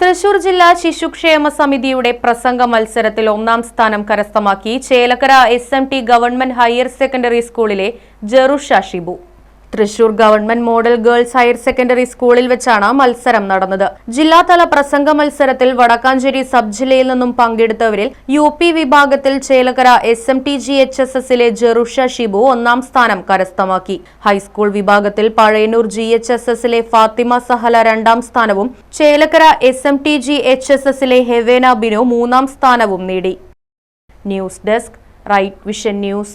Thrissur ജില്ലാ ശിശുക്ഷേമ സമിതിയുടെ പ്രസംഗ മത്സരത്തിൽ ഒന്നാം സ്ഥാനം കരസ്ഥമാക്കി Chelakkara S M T government higher secondary സ്കൂളിലെ Jerusha Shibu. Thrissur government model girls higher secondary സ്കൂളിൽ വെച്ചാണ് മത്സരം നടന്നത്. ജില്ലാതല പ്രസംഗ മത്സരത്തിൽ വടക്കാഞ്ചേരി സബ് ജില്ലയിൽ നിന്നും പങ്കെടുത്തവരിൽ യു പി വിഭാഗത്തിൽ Chelakkara S M T G H S എസിലെ ജെറുഷ ഷിബു ഒന്നാം സ്ഥാനം കരസ്ഥമാക്കി. ഹൈസ്കൂൾ വിഭാഗത്തിൽ പഴയന്നൂർ ജി എച്ച് എസ് എസിലെ ഫാത്തിമ സഹല രണ്ടാം സ്ഥാനവും Chelakkara S M T G H S എസിലെ ഹെവേന ബിനു മൂന്നാം സ്ഥാനവും നേടി. News desk right vision news.